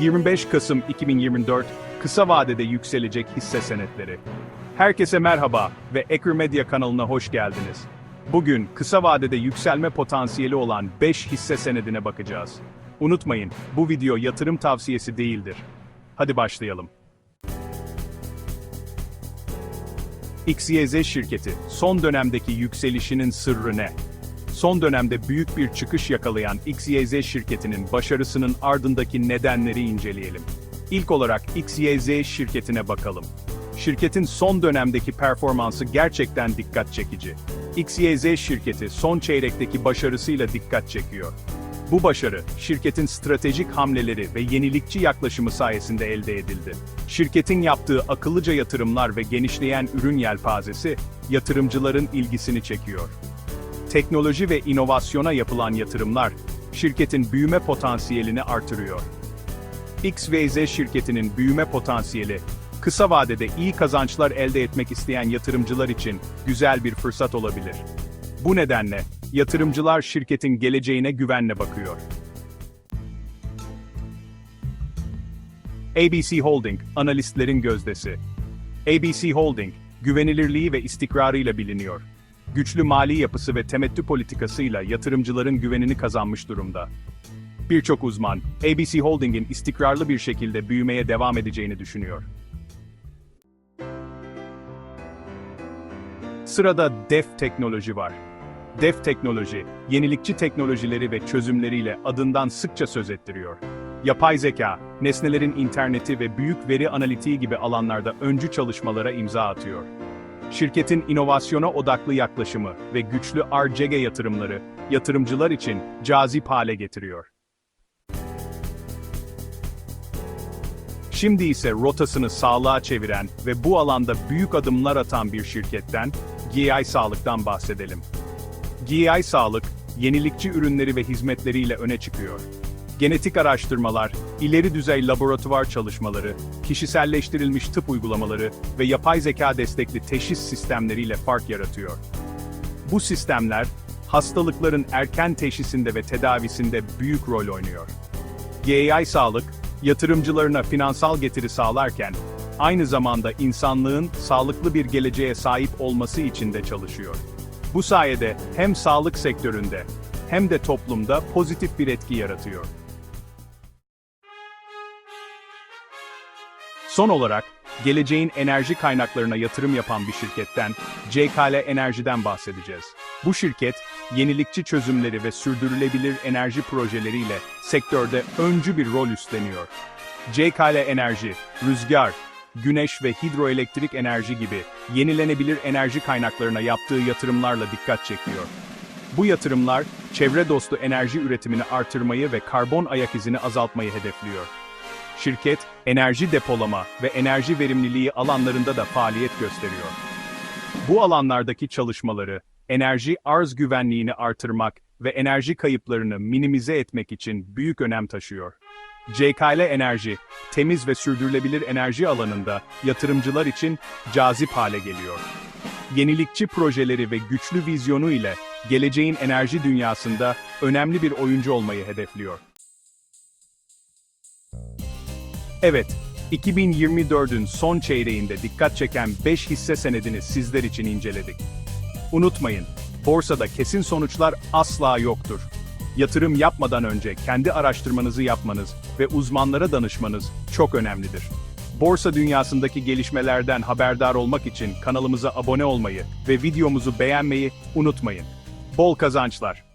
25 Kasım 2024 kısa vadede yükselecek hisse senetleri. Herkese merhaba ve Ekr Medya kanalına hoş geldiniz. Bugün kısa vadede yükselme potansiyeli olan 5 hisse senedine bakacağız. Unutmayın, bu video yatırım tavsiyesi değildir. Hadi başlayalım. XYZ şirketi son dönemdeki yükselişinin sırrı ne? Son dönemde büyük bir çıkış yakalayan XYZ şirketinin başarısının ardındaki nedenleri inceleyelim. İlk olarak XYZ şirketine bakalım. Şirketin son dönemdeki performansı gerçekten dikkat çekici. XYZ şirketi son çeyrekteki başarısıyla dikkat çekiyor. Bu başarı, şirketin stratejik hamleleri ve yenilikçi yaklaşımı sayesinde elde edildi. Şirketin yaptığı akıllıca yatırımlar ve genişleyen ürün yelpazesi, yatırımcıların ilgisini çekiyor. Teknoloji ve inovasyona yapılan yatırımlar, şirketin büyüme potansiyelini artırıyor. XYZ şirketinin büyüme potansiyeli, kısa vadede iyi kazançlar elde etmek isteyen yatırımcılar için güzel bir fırsat olabilir. Bu nedenle, yatırımcılar şirketin geleceğine güvenle bakıyor. ABC Holding, analistlerin gözdesi. ABC Holding, güvenilirliği ve istikrarıyla biliniyor. Güçlü mali yapısı ve temettü politikasıyla yatırımcıların güvenini kazanmış durumda. Birçok uzman, ABC Holding'in istikrarlı bir şekilde büyümeye devam edeceğini düşünüyor. Sırada DEF Teknoloji var. DEF Teknoloji, yenilikçi teknolojileri ve çözümleriyle adından sıkça söz ettiriyor. Yapay zeka, nesnelerin interneti ve büyük veri analitiği gibi alanlarda öncü çalışmalara imza atıyor. Şirketin inovasyona odaklı yaklaşımı ve güçlü R&D yatırımları, yatırımcılar için cazip hale getiriyor. Şimdi ise rotasını sağlığa çeviren ve bu alanda büyük adımlar atan bir şirketten, GI Sağlık'tan bahsedelim. GI Sağlık, yenilikçi ürünleri ve hizmetleriyle öne çıkıyor. Genetik araştırmalar, ileri düzey laboratuvar çalışmaları, kişiselleştirilmiş tıp uygulamaları ve yapay zeka destekli teşhis sistemleriyle fark yaratıyor. Bu sistemler, hastalıkların erken teşhisinde ve tedavisinde büyük rol oynuyor. GAI Sağlık, yatırımcılarına finansal getiri sağlarken, aynı zamanda insanlığın sağlıklı bir geleceğe sahip olması için de çalışıyor. Bu sayede hem sağlık sektöründe hem de toplumda pozitif bir etki yaratıyor. Son olarak, geleceğin enerji kaynaklarına yatırım yapan bir şirketten, CKL Enerji'den bahsedeceğiz. Bu şirket, yenilikçi çözümleri ve sürdürülebilir enerji projeleriyle sektörde öncü bir rol üstleniyor. CKL Enerji, rüzgar, güneş ve hidroelektrik enerji gibi yenilenebilir enerji kaynaklarına yaptığı yatırımlarla dikkat çekiyor. Bu yatırımlar, çevre dostu enerji üretimini artırmayı ve karbon ayak izini azaltmayı hedefliyor. Şirket, enerji depolama ve enerji verimliliği alanlarında da faaliyet gösteriyor. Bu alanlardaki çalışmaları, enerji arz güvenliğini artırmak ve enerji kayıplarını minimize etmek için büyük önem taşıyor. CKL Enerji, temiz ve sürdürülebilir enerji alanında yatırımcılar için cazip hale geliyor. Yenilikçi projeleri ve güçlü vizyonu ile geleceğin enerji dünyasında önemli bir oyuncu olmayı hedefliyor. Evet, 2024'ün son çeyreğinde dikkat çeken 5 hisse senedini sizler için inceledik. Unutmayın, borsada kesin sonuçlar asla yoktur. Yatırım yapmadan önce kendi araştırmanızı yapmanız ve uzmanlara danışmanız çok önemlidir. Borsa dünyasındaki gelişmelerden haberdar olmak için kanalımıza abone olmayı ve videomuzu beğenmeyi unutmayın. Bol kazançlar.